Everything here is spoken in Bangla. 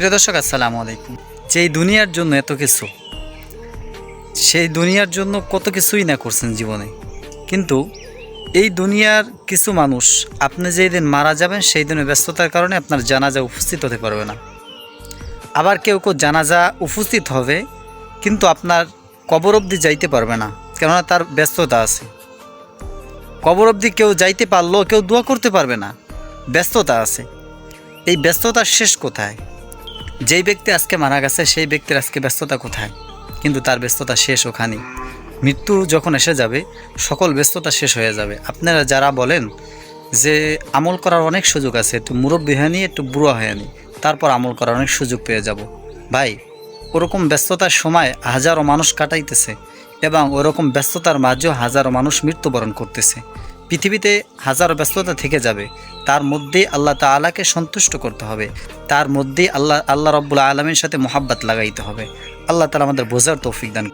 প্রিয় দর্শক, আসসালামু আলাইকুম। যেই দুনিয়ার জন্য এত কিছু, সেই দুনিয়ার জন্য কত কিছুই না করছেন জীবনে। কিন্তু এই দুনিয়ার কিছু মানুষ, আপনি যেই দিন মারা যাবেন, সেই দিনের ব্যস্ততার কারণে আপনার জানাজা উপস্থিত হতে পারবে না। আবার কেউ কেউ জানাজা উপস্থিত হবে, কিন্তু আপনার কবর অবধি যাইতে পারবে না, কেননা তার ব্যস্ততা আছে। কবর অবধি কেউ যাইতে পারলেও কেউ দোয়া করতে পারবে না, ব্যস্ততা আছে। এই ব্যস্ততার শেষ কোথায়? যেই ব্যক্তি আজকে মারা গেছে, সেই ব্যক্তির আজকে ব্যস্ততা কোথায়? কিন্তু তার ব্যস্ততা শেষ ওখানেই। মৃত্যু যখন এসে যাবে, সকল ব্যস্ততা শেষ হয়ে যাবে। আপনারা যারা বলেন যে আমল করার অনেক সুযোগ আছে, একটু মুরব্বী হয়ে নিয়ে একটু বুড়ো হয়ে নিই তারপর আমল করার অনেক সুযোগ পেয়ে যাব। ভাই, ওরকম ব্যস্ততার সময় হাজারো মানুষ কাটাইতেছে এবং ওরকম ব্যস্ততার মাঝেও হাজারো মানুষ মৃত্যুবরণ করতেছে। পৃথিবীতে হাজারো ব্যস্ততা থেকে যাবে। তার মধ্যে আল্লাহ তালাকে সন্তুষ্ট করতে হবে। তার মধ্যে আল্লাহ আল্লাহ রব্বুল আলমের সাথে মোহাব্বত লাগাইতে হবে। আল্লাহ তালা আমাদের বোঝার তৌফিক দান